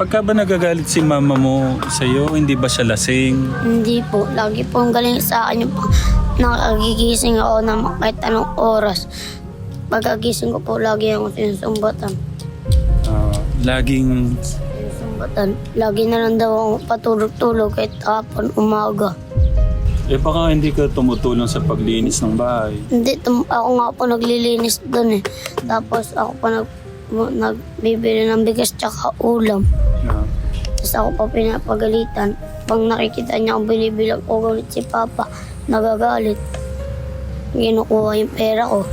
Pagka ba nagagalit si mama mo sa'yo, hindi ba siya lasing? Hindi po. Lagi po ang galing sa akin yung nakagigising ako na kahit anong oras. Pagkagising ko po, lagi ako sinusumbatan. Ah, laging Sinusumbatan. Lagi na lang daw ako patulog-tulog kahit hapon, umaga. Eh baka hindi ka tumutulong sa paglinis ng bahay. Hindi, tum- ako nga po naglilinis doon eh. Tapos ako pa nag, nagbibili ng bigas tsaka ulam. Tapos ako pa pinapagalitan. Pag nakikita niya ako binibilang ko galit si Papa, nagagalit. Kinukuha yung pera ko.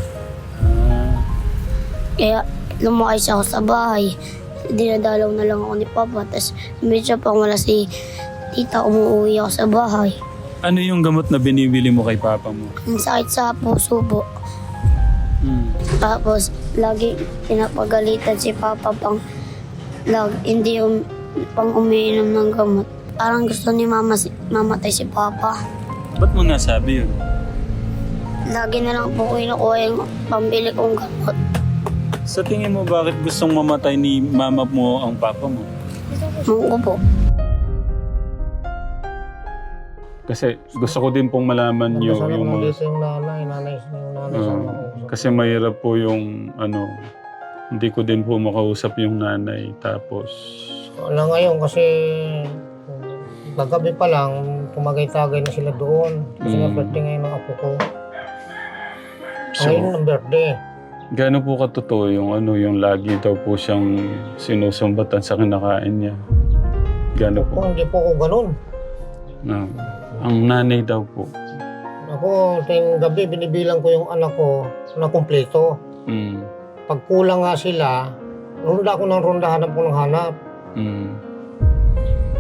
Kaya lumakay ako sa bahay. Dinadalaw na lang ako ni Papa. Tapos medyo pang wala si tita, umuwi ako sa bahay. ano yung gamot na binibili mo kay papa mo? Ang sakit sa puso po. Hmm. Tapos lagi pinapagalitan si Papa pang lag, hindi um, pang umiinom ng gamot. Parang gusto ni Mama si, mamatay si Papa. Ba't mo nasabi yun? Lagi na lang po kinukuha yung pambili kong gamot. Sa tingin mo bakit gustong mamatay ni mama mo ang papa mo? Mung ko po. Kasi gusto ko din pong malaman yung, Sana yung mga... nandito yung nanay, nanay, yung nanay sa Ah, makausap. kasi mahirap po yung ano, hindi ko din po makausap yung nanay. Tapos, Wala ngayon kasi gagabi pa lang, tumagay-tagay na sila doon. Kasi Mm. nga birthday ngayon ng apo ko. so, Ngayon ng birthday. gaano po katotoo yung ano, yung lagi daw po siyang sinusumbatan sa kinakain niya? Gaano po? Ako, hindi po ako ganun. Na, ang nanay daw po. Ako, tuwing gabi, binibilang ko yung anak ko na kumpleto. Mm. Pag kulang nga sila, runda ko ng runda, hanap ko ng hanap. Mm.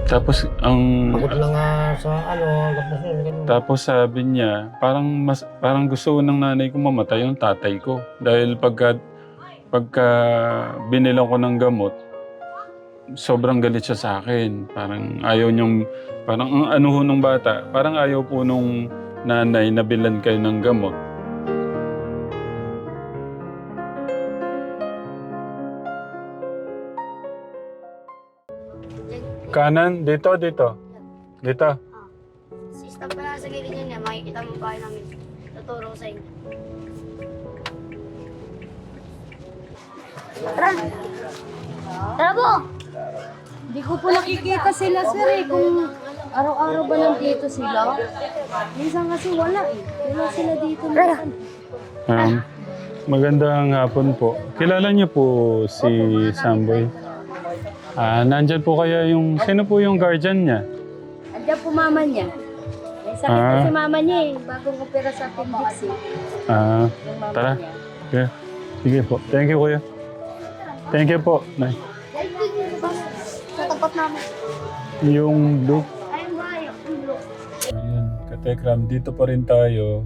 Tapos ang Pagod na nga sa ano, tapos yun, ganun. tapos sabi niya, parang mas parang gusto ng nanay ko mamatay yung tatay ko dahil pagka pagka binilang ko ng gamot sobrang galit siya sa akin. Parang ayaw niyang parang ang ano ho nung bata, parang ayaw po nung nanay na bilan kayo ng gamot. Kanan, dito, dito. Dito. System pa lang sa gilid niya, makikita mo bahay namin. Tuturo ko sa inyo. Tara! Tara po! Hindi ko po nakikita sila sir eh kung araw-araw ba nandito sila. Minsan kasi wala eh. Wala sila dito. minsan. Um, magandang hapon po. Kilala niyo po si Samboy? Ah, nandyan po kaya yung... Sino po yung guardian niya? Andiyan po mama niya. May sakit Ah. kasi mama niya eh. Bagong opera sa appendix eh. Ah, Yung mama Tara. niya. okay. Sige po. Thank you, kuya. Thank you po. Nay. Sa tapat namin. Yung blue. Ayun ba? Yung. Ayan, katekram, dito pa rin tayo.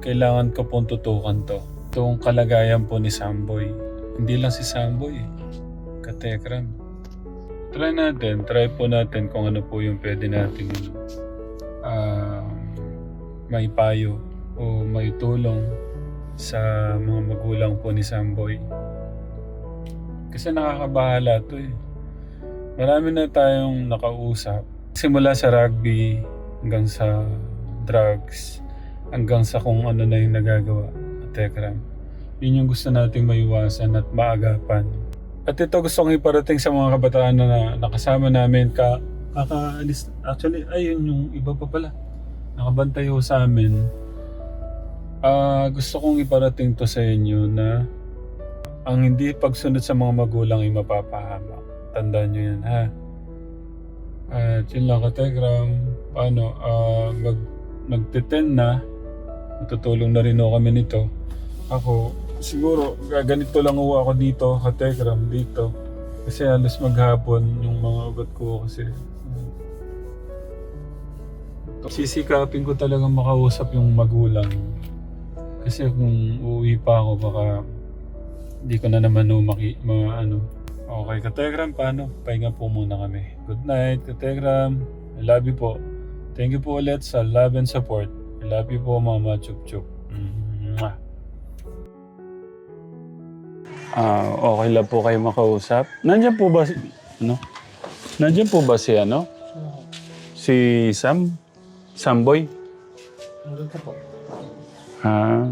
Kailangan ko pong tutukan to. Itong kalagayan po ni Samboy. Hindi lang si Samboy eh. Katekram. Try natin, try po natin kung ano po yung pwede nating ah, may payo o may tulong sa mga magulang po ni Samboy. Kasi nakakabahala to eh. Marami na tayong nakausap. Simula sa rugby hanggang sa drugs hanggang sa kung ano na yung nagagawa at Tekram. Yun yung gusto nating maiwasan at maagapan. At ito gusto kong iparating sa mga kabataan na, na nakasama namin ka kakaalis. Actually, ayun yung iba pa pala. Nakabantay ho sa amin. Ah, gusto kong iparating to sa inyo na ang hindi pagsunod sa mga magulang ay mapapahamak. Tandaan nyo yan, ha? At yun lang, Kategram. Paano? ah mag, magte-10 na. Matutulong na rin ako kami nito. Ako, siguro, gaganito lang ako ako dito, Kategram, dito. Kasi halos maghapon yung mga ugat ko kasi. mm. Sisikapin ko talagang makausap yung magulang. Kasi kung uuwi pa ako, baka hindi ko na naman no, maki, ma, ano. Okay, Kategram, paano? Pahinga po muna kami. Good night, Kategram. I love you po. Thank you po ulit sa love and support. I love you po, Mama Chup Chup. Mwah. Ah, okay lang po kayo makausap. Nandiyan po ba, si- ano? Nandiyan po ba si ano? Si Sam? Samboy? Nandito po. Ah,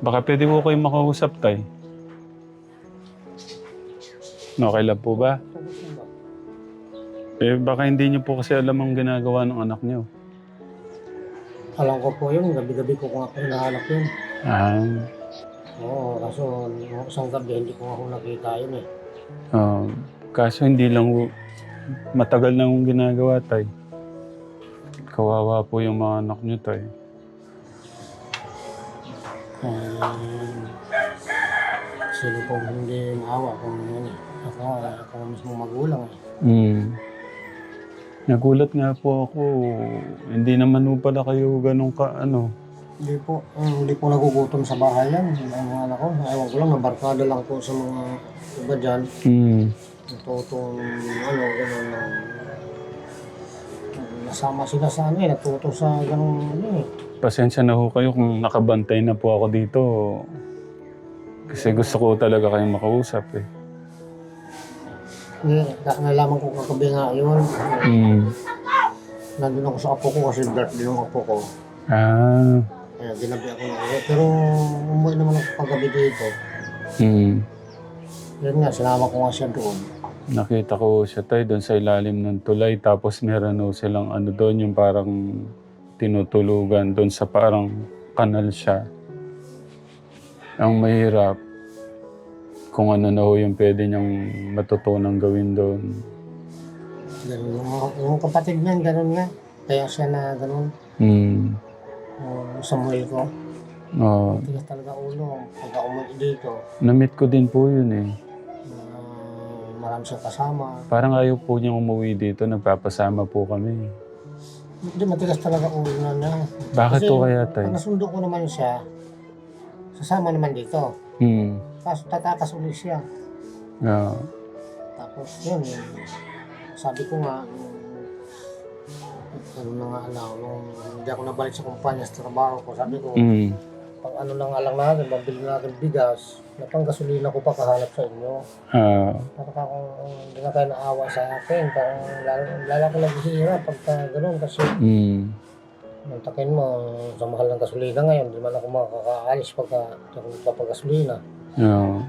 baka pwede po kayo makausap tay. Okay lang po ba? Eh, baka hindi niyo po kasi alam ang ginagawa ng anak niyo. Alam ko po yun, gabi-gabi ko kung ako hinahanap yun. Ah, Oo, kaso isang gabi hindi ko ako nakita yun eh. ah, kaso hindi lang po- matagal na akong ginagawa tay. Kawawa po yung mga anak niyo tay. Kung sino pong hindi maawa kung ano eh. Ako, ako mismo magulang eh. Hmm. Nagulat nga po ako. Hindi naman po pala kayo ganun ka ano. Hindi po, eh, hindi po nagugutom sa bahay yan. Ang mga anak ko, ewan ko lang, nabarkada lang po sa mga iba dyan. Hmm. Natutong, ano, gano'n na nasama sila sa ano eh, natuto sa gano'n ano eh. Pasensya na ho kayo kung nakabantay na po ako dito. Kasi gusto ko talaga kayong makausap eh. Eh, na- nalaman ko kagabi nga yun. Hmm. Nandun ako sa apo ko kasi birthday ng apo ko. Ah. Kaya ginabi ako ng uwi. Pero umuwi naman ako kagabi dito. Hmm. Yun nga, sinama ko nga siya doon. Nakita ko siya tayo doon sa ilalim ng tulay. Tapos meron ho silang ano doon, yung parang tinutulugan doon sa parang kanal siya. Ang mahirap, kung ano na ho yung pwede niyang matutunang gawin doon. Ganun, yung, yung kapatid niyan, ganun nga. Kaya siya na ganun. Hmm. Uh, Samuel ko. Oh, Tigas talaga ulo. Pagka umuwi dito, namit ko din po yun eh. uh, marami siyang kasama. Parang ayaw po niyang umuwi dito, nagpapasama po kami. Hindi, matigas talaga ulo na niya. Bakit Kasi po kaya tay? Pag nasundo ko naman siya, sasama naman dito. Hmm. Kaso tatakas ulit siya. Ah. Tapos yun, sabi ko nga, ano na nga lang, nung hindi ako nabalik sa kumpanya sa trabaho ko, sabi ko, Hmm. pang ano na lang natin, mabili natin bigas, na pang gasolina ko pa kahanap sa inyo. Ah. Para ka kung hindi na kayo naawa sa akin, parang lalo, lalo ako naghihirap pagka gano'n kasi Hmm. Mantakin mo, sa mahal ng gasolina ngayon, di man ako makakaalis pagka di ako magpapagasolina. Ah.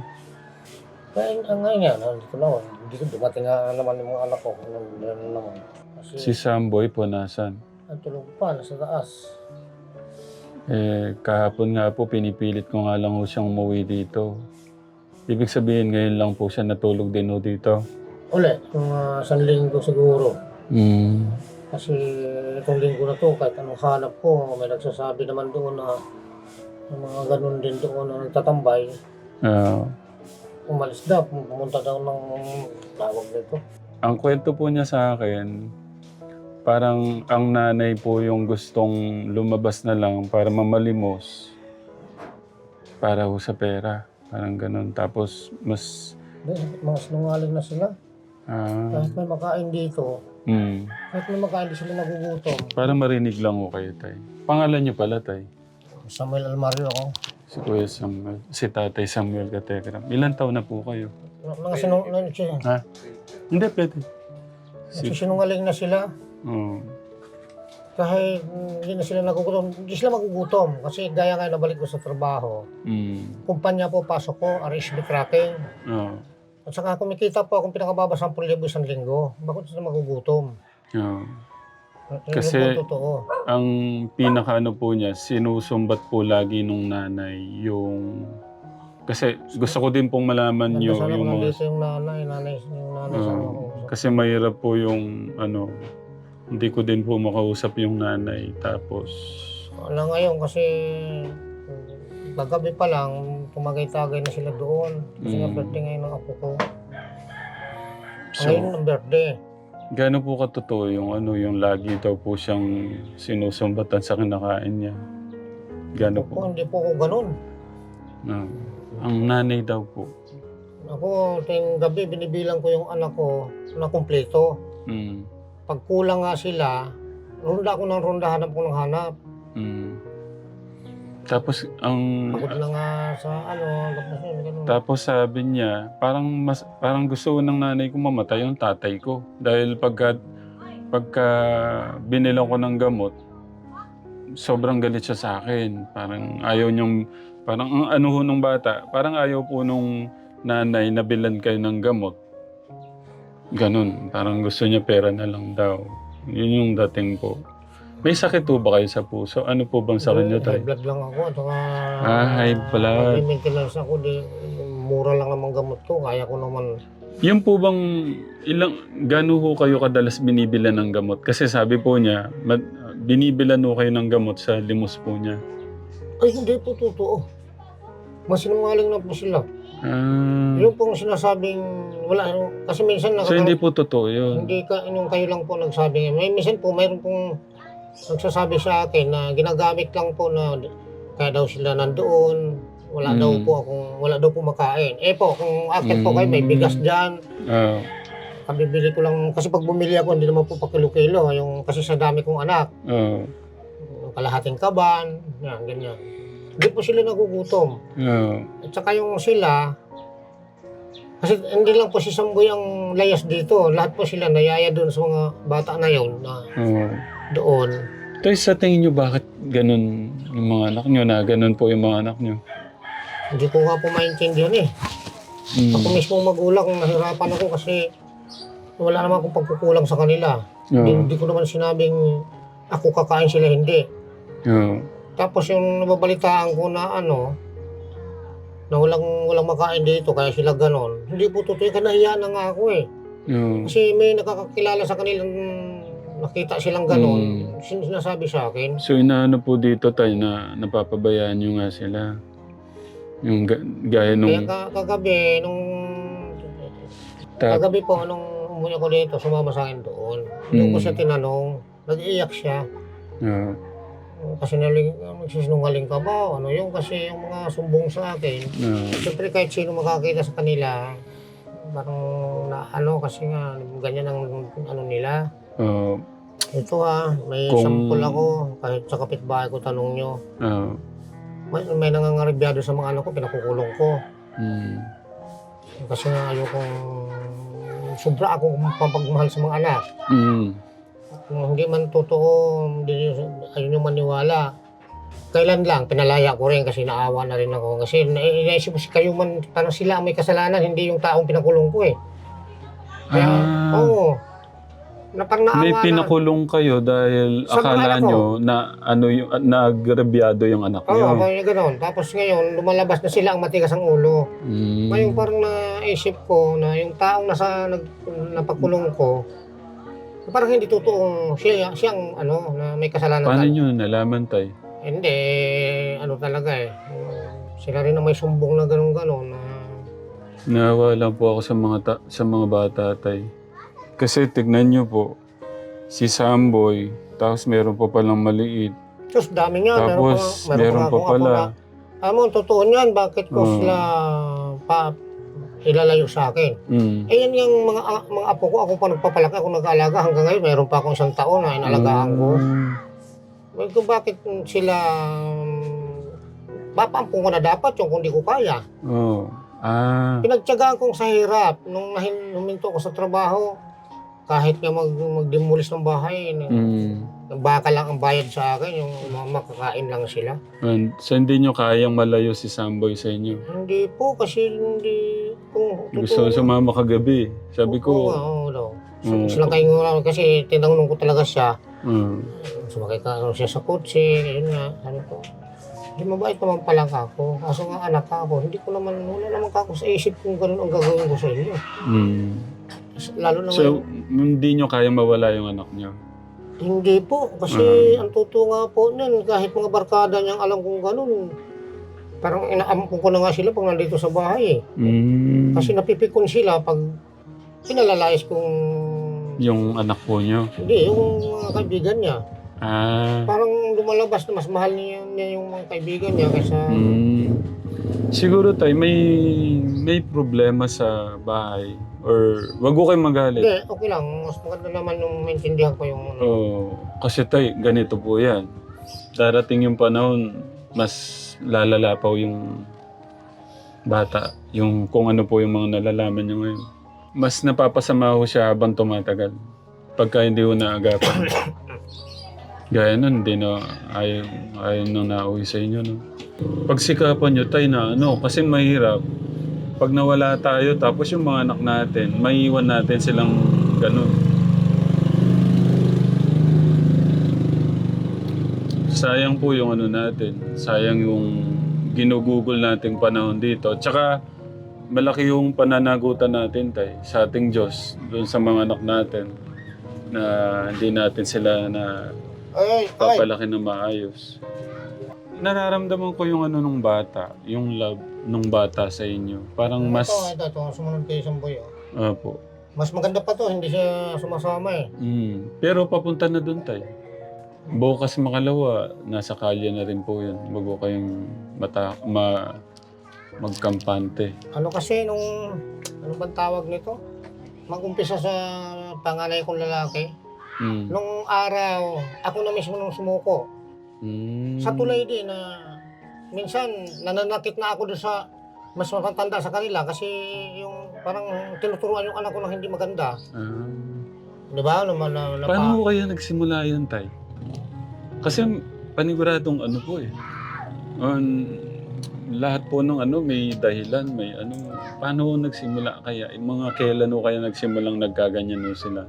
Kaya ang ngayon yan, nandito naman, hindi ko dumating nga naman yung mga anak ko, na naman. Kasi Si Samboy po nasan? ang tulog pa, nasa taas. Eh, kahapon nga po, pinipilit ko nga lang ho siyang umuwi dito. Ibig sabihin, ngayon lang po siya natulog din ho dito. Uli, yung uh, isang linggo siguro. Hmm. Kasi itong linggo na to, kahit anong hanap ko, may nagsasabi naman doon na yung mga ganun din doon na nagtatambay, Ah. umalis daw, pumunta daw ng tawag nito. ang kwento po niya sa akin, parang ang nanay po yung gustong lumabas na lang para mamalimos para ho sa pera. Parang ganun. Tapos, mas... Mga sinungaling na sila. Ah, Kahit may makain dito, hmm. kahit may makain di sila nagugutom. Para marinig lang ho kayo, tay. Pangalan niyo pala, tay. Samuel Almario ako. Si Kuya Samuel. Si Tatay Samuel Katekram. Ilan taon na po kayo? Mga sinung na, sin- Ha? Hindi, pwede. Si... sinungaling na sila. Oh. Kahit hindi na sila nagugutom, hindi sila magugutom. Kasi gaya nga nabalik ko sa trabaho. Mm. Kumpanya po, pasok ko, RSB tracking. Oh. At saka kumikita po akong pinakababa 10,000 isang linggo. Bakit sila magugutom? Yun Kasi- po ang totoo. Ang pinaka ano po niya, sinusumbat po lagi nung nanay yung... Kasi gusto ko din pong malaman Nandun yung, kung mga... yung nanay, nanay, yung nanay sa Oo. ako. kasi mahirap po yung ano... Hindi ko din po makausap yung nanay. Tapos... Wala ngayon kasi kagabi pa lang, tumagay-tagay na sila doon. Kasi nga Mm. birthday ngayon ng apo ko. So, Ngayon ang birthday. gaano po katotoo yung ano, yung lagi daw po siyang sinusumbatan sa kinakain niya? Gaano Ako, po? hindi po ako ganun. Ah. ang nanay daw po. Ako, ting gabi, binibilang ko yung anak ko na kumpleto. Mm. Pag kulang nga sila, ronda ako ng ronda, hanap ko ng hanap. Mm. Tapos, ang... Pagod na nga sa ano, tapos yun, ganun. Tapos sabi niya, parang mas parang gusto ng nanay ko mamatay yung tatay ko dahil pagka pagka binilang ko ng gamot sobrang galit siya sa akin. Parang ayaw niyong parang ang ano ho nung bata, parang ayaw po nung nanay na bilan kayo ng gamot. Ganun, parang gusto niya pera na lang daw. Yun yung dating po. May sakit po ba kayo sa puso? Ano po bang sakit niyo High tayo? blood lang ako. At saka, Ah, high blood. May maintenance ako. Di, mura lang naman gamot ko. Kaya ko naman. Yung po bang ilang gano ho kayo kadalas binibilan ng gamot? Kasi sabi po niya, ma- binibilan ho kayo ng gamot sa limos po niya. Ay, hindi po totoo. Mas sinungaling na po sila. Ah, Yung pong sinasabing wala. Kasi minsan so hindi po totoo yun. Hindi ka, yung kayo lang po nagsabi. May minsan po, mayroon pong nagsasabi sa akin na ginagamit lang po na kaya daw sila nandoon. Wala Mm. daw po akong, wala daw po makain. Eh po, kung akin po kayo, may Mm. bigas dyan. Ah, Kabibili ko lang, kasi pag bumili ako, hindi naman po pa kilo-kilo. Yung, kasi sa dami kong anak, ah, yung kalahating kaban, yan, ganyan. Hindi po sila nagugutom. ah, At saka yung sila, kasi hindi lang po si Samboy ang layas dito. Lahat po sila nayaya doon sa mga bata na yun na ah. doon. Tay, sa tingin niyo bakit ganun yung mga anak niyo na ganun po yung mga anak niyo? Hindi ko nga po maintindihan eh. Ako Mm. mismo magulang, nahirapan ako kasi wala naman akong pagkukulang sa kanila. Hindi, hindi ko naman sinabing ako kakain sila, hindi. ah, Tapos yung nababalitaan ko na ano, na walang, walang makain dito, kaya sila ganon. Hindi po totoo, kanahiya na nga ako eh. ah. Kasi may nakakakilala sa kanilang nakita silang ganon, Mm. sin- sinasabi sa akin. So inaano po dito tayo na napapabayaan niyo nga sila. Yung ga- gaya Kaya nung ka- kagabi, nung tap. kagabi po, nung umuwi ako dito, sumama sa akin doon. Doon ko Mm. siya tinanong, nag-iiyak siya. Ah, Kasi naling, magsisinungaling ka ba? Ano yung kasi yung mga sumbong sa akin. ah, Siyempre kahit sino makakita sa kanila, parang na ano kasi nga, ganyan ang ano nila. ah, Ito ha, may Kung- sample ako, kahit sa kapitbahay ko tanong nyo. ah, May, may nangangaribiyado sa mga anak ko, pinakukulong ko. mm, Kasi nga ayokong sobra akong pampagmahal sa mga anak. mm, Kung hindi man totoo, hindi ayaw nyo maniwala. Kailan lang, pinalaya ko rin kasi naawa na rin ako. Kasi na- naisip ko si kayo man, parang sila ang may kasalanan, hindi yung taong pinakulong ko eh. Kaya, Ah. oo. Na parang naawa May na. pinakulong kayo dahil Sa mga akala anak ko. nyo na ano yung nagrebyado yung anak Oo, nyo. parang gano'n. Tapos ngayon, lumalabas na sila ang matigas ang ulo. Mm. Ngayon parang naisip ko na yung taong nasa nag, napakulong ko, parang hindi totoong siya, siyang ano, na may kasalanan. Paano nyo nalaman tay? Hindi, ano talaga eh. Sila rin na may sumbong na gano'n-gano'n. Na, Nawa lang po ako sa mga ta- sa mga bata tay. Kasi tignan nyo po, si Samboy, tapos meron pa palang maliit. Diyos, dami nga. Tapos meron meron pa apo pala. Alam mo, totoo niyan. Bakit ko Oo. sila pa ilalayo sa akin? Mm. Eh, yan yung mga, a- mga apo ko. Ako pa nagpapalaki. Ako nag-aalaga. Hanggang ngayon, meron pa akong isang taon na inalagaan ko. Mm. Eh, Kung bakit sila... Papampung ko na dapat yung kung di ko kaya. Oh. Ah. Pinagtyagaan kong sa hirap. Nung nahin, huminto ako sa trabaho, kahit nga mag, mag-demolish ng bahay, Mm. baka lang ang bayad sa akin, yung mga makakain lang sila. And, so hindi nyo kayang malayo si Samboy sa inyo? Hindi po, kasi hindi... Kung Gusto ko sumama kagabi. Sabi Oo ko, nga, oo daw. Mm. Sila kayo nga, kasi tinanong ko talaga siya, mm. sumakay ka ano siya sa kotse, yun nga, sabi ko, hindi mabait naman pala ka ako. Kaso nga anak ka ako, hindi ko naman, wala naman ka ako sa isip kung ganun ang gagawin ko sa inyo. Mm. Lalo na So, ngayon, hindi nyo kayang mawala yung anak nyo? hindi po, kasi ang totoo nga po nun, kahit mga barkada niyang alam kong ganun, parang inaampun ko na nga sila pag nandito sa bahay eh. Mm. Kasi napipikon sila pag pinalalayas kong, Yung anak po nyo? hindi, yung mga kaibigan niya. Ah. Parang lumalabas na mas mahal niya, niya yung mga kaibigan niya kaysa... Mm. Siguro tayo may may problema sa bahay or wag ko kayo magalit. Hindi, okay lang. Mas maganda naman yung maintindihan ko yung... ano. Oh, kasi tay, ganito po 'yan. Darating yung panahon mas lalala pa yung bata. Yung kung ano po yung mga nalalaman niya ngayon. Mas napapasama ho siya habang tumatagal. Pagka hindi ho naagapan. Gaya nun, hindi na ayaw, ayaw nang nauwi sa inyo, no? Pagsikapan nyo tayo na ano, kasi mahirap. Pag nawala tayo, tapos yung mga anak natin, maiiwan natin silang ganun. Sayang po yung ano natin. Sayang yung ginugugol nating panahon dito. Tsaka malaki yung pananagutan natin tay sa ating Diyos doon sa mga anak natin na hindi natin sila na Ay, papalaki ng maayos. Nararamdaman ko yung ano nung bata, yung love nung bata sa inyo. Parang mas... Ito, ito, ito, sumunod kay Samboy. Oh. Opo. Mas maganda pa to, hindi siya sumasama eh. Mm. Pero papunta na doon tayo. Bukas makalawa, nasa kalye na rin po yun. Bago kayong mata, ma, magkampante. Ano kasi nung, ano bang tawag nito? Mag-umpisa sa panganay kong lalaki. Mm. Nung araw, ako na mismo nung sumuko. Mm. Sa tulay din na minsan nananakit na ako doon sa mas matatanda sa kanila kasi yung parang tinuturuan yung anak ko ng hindi maganda. Ah. Di ba? Na, na, na, Paano mo kaya nagsimula yun, Tay? Kasi paniguradong ano po eh. On, lahat po ng ano may dahilan, may ano. Paano ho nagsimula kaya? Yung mga kailan ho kaya nagsimulang nagkaganyan ho sila?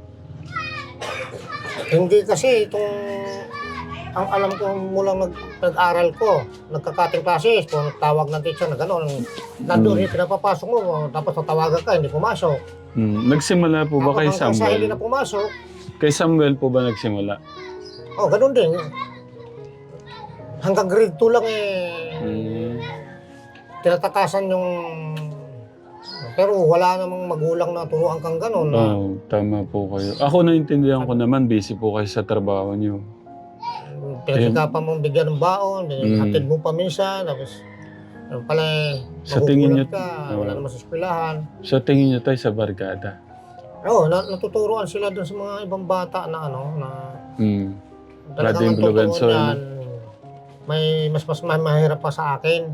Hindi kasi itong ang alam ko mula nag, nag-aral ko, nagka-cutting classes, kung tawag ng teacher na gano'n, nandun Mm. yung pinapapasok mo, tapos tatawagan ka, hindi pumasok. Hmm. Nagsimula po ba Tapos kay hanggang sa hindi na Samuel? pumasok, Kay Samuel po ba nagsimula? Oh, gano'n din. Hanggang grade 2 lang eh, Hmm. tinatakasan yung... Pero wala namang magulang na turuan kang gano'n. Na, Oo, tama po kayo. Ako naintindihan ko naman, busy po kayo sa trabaho niyo. Pinagsikapan mong bigyan ng baon, Mm. hatid mo pa minsan, tapos ano pala eh, Sa tingin magugulat niyo- ka, Oo. wala naman sa eskwelahan. Sa tingin niyo tayo sa barkada? Oo, na, natuturuan sila dun sa mga ibang bata na ano, na Hmm. talagang niyan, may mas mas ma- mahirap pa sa akin.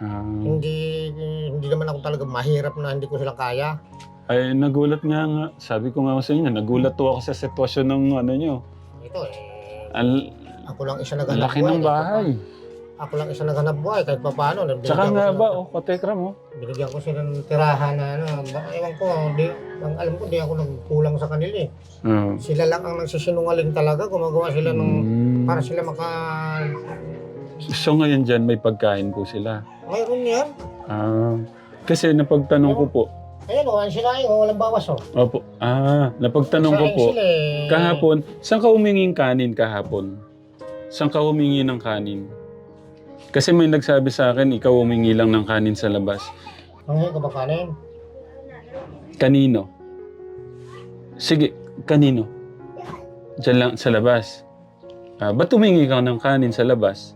Ah. Hindi hindi naman ako talaga mahirap na hindi ko sila kaya. Ay, nagulat nga nga. Sabi ko nga sa inyo, nagulat to ako sa sitwasyon ng ano nyo. Ito eh, Ang ako lang isa ang naghanap laki buhay. ng bahay. Ako lang isa naghanap buhay kahit pa paano. Tsaka nga ba, oh, katekra mo. Binigyan ko sila ng tirahan na ano. ba- Ewan ko, di, ang alam ko, di ako nagkulang sa kanila eh. Oh. Sila lang ang nagsisinungaling talaga. Gumagawa sila ng, Mm. para sila maka... So ngayon dyan, may pagkain po sila. Mayroon yan. Ah. Kasi napagtanong ko po, Ayan o, ang sila yung walang bawas o. opo, ah, napagtanong ko po, sila eh. kahapon, saan ka huminging kanin kahapon? Saan ka humingi ng kanin? Kasi may nagsabi sa akin, ikaw humingi lang ng kanin sa labas. Ang ka ba kanin? Kanino? Sige, kanino? Diyan lang sa labas. Ah, ba't humingi ka ng kanin sa labas?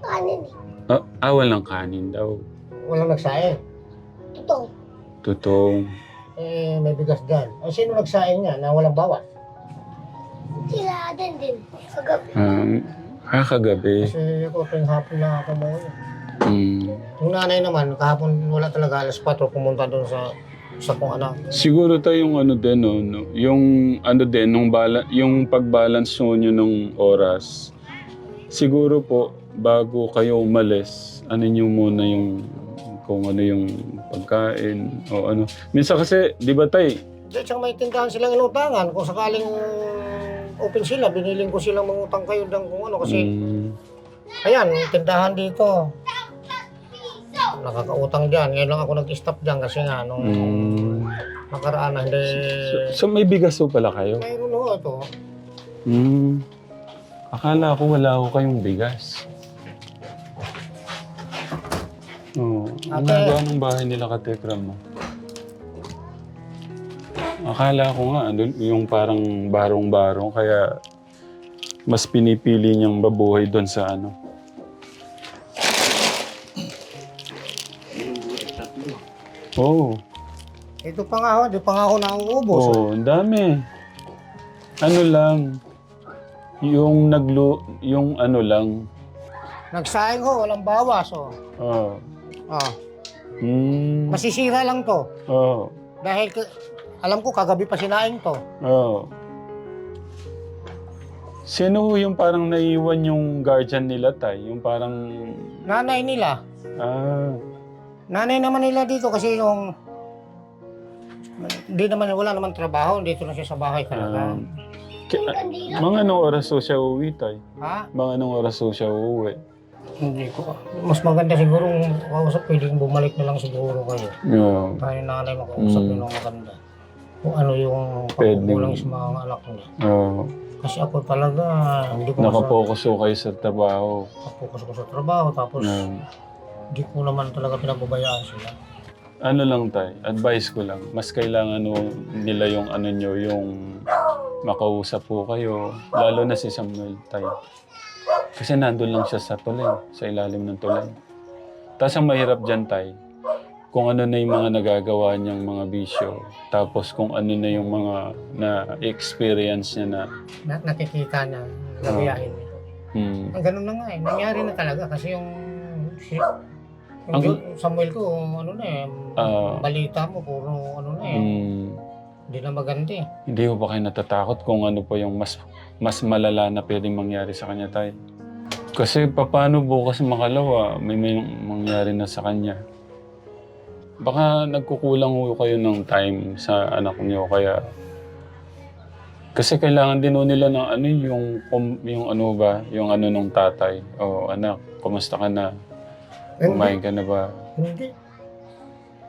Kanin. Ah, ah, walang kanin daw. Walang nagsaing. Ito. Tutong. Eh, may bigas dyan. Eh, sino nagsaing niya na walang bawas? Sila din din. Sa gabi. Um, ah, kagabi. Kasi ako tuwing hapon na ako mo. Mm. Yung nanay naman, kahapon wala talaga alas 4 pumunta doon sa sa kung ano. Siguro tayo yung ano din, no, no, yung ano din, nung bala, yung pag-balance nyo ng oras. Siguro po, bago kayo umalis, ano nyo muna yung kung ano yung pagkain o ano. Minsan kasi, di ba tay, Di, tsaka may tindahan silang inutangan. Kung sakaling open sila, biniling ko silang mangutang kayo ng kung ano. Kasi, mm, ayan, tindahan dito. Nakakautang dyan. Ngayon lang ako nag-stop dyan kasi nga, nung mm. nakaraan na hindi... So, so may bigas po pala kayo? Mayroon ho ito. Hmm. Akala ko wala ko kayong bigas. Oo. Oh, ang Ate. gagawa ng bahay nila ka Tekram? Akala ko nga, ano, yung parang barong-barong, kaya mas pinipili niyang babuhay doon sa ano. Oo. Oh, Ito pa nga ho, di pa nga ako nauubos. Oo, ang dami. Ano lang, yung naglu, yung ano lang, Nagsaing ho, walang bawas. Oh. Oo. Oh. Mm. Masisira lang to. Oo. Dahil ka- alam ko kagabi pa sinaing to. Oo. Sino ho yung parang naiwan yung guardian nila, Tay? Yung parang... Nanay nila. Ah. Nanay naman nila dito kasi yung hindi naman wala naman trabaho, dito na siya sa bahay ah. talaga. Ki- mga anong oras ho siya uuwi, Tay? ha? Mga anong oras ho siya uuwi? Hindi ko. Mas maganda siguro kausap, pwedeng bumalik na lang siguro kayo. Yeah. Tayo nanay makausap Mm. yun ang maganda. Kung ano yung pagkukulang sa mga anak niya. Oo. Kasi ako talaga, hindi ko Nakapokus ho kayo sa trabaho. nakapokus ako sa trabaho, tapos hindi ko naman talaga pinababayaan sila. Ano lang tay, advice ko lang, mas kailangan no, nila yung ano nyo, yung makausap po kayo, lalo na si Samuel tay. Kasi nandun lang siya sa tulay, sa ilalim ng tulay. Tapos ang mahirap dyan tay, kung ano na yung mga nagagawa niyang mga bisyo, tapos kung ano na yung mga na-experience niya na, Na, nakikita na, nabiyahin niya. hmm, Ang ganun na nga eh, nangyari na talaga kasi yung, si, yung Ang- Samuel ko, ano na eh, Ah. balita mo, puro ano na eh, hmm, hindi na maganda eh. hindi ko ba kayo natatakot kung ano po yung mas mas malala na pwedeng mangyari sa kanya tayo? Kasi paano bukas makalawa, may, may mangyari na sa kanya. Baka nagkukulang ho kayo ng time sa anak niyo kaya kasi kailangan din ho nila ng ano yung yung ano ba, yung ano nung tatay. O anak, kumusta ka na? Kumain ka na ba? Hindi.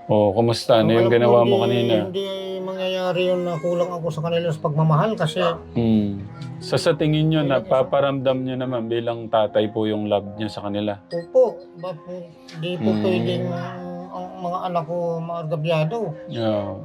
O kumusta? Ano yung Alam ko, ginawa mo hindi- kanina? Hindi mangyayari yun na kulang ako sa kanila sa pagmamahal kasi Hmm. Sa sa tingin nyo, napaparamdam nyo naman bilang tatay po yung love nyo sa kanila. Opo, ba po, di po Mm. pwedeng ang mga anak ko maargabyado. Yeah.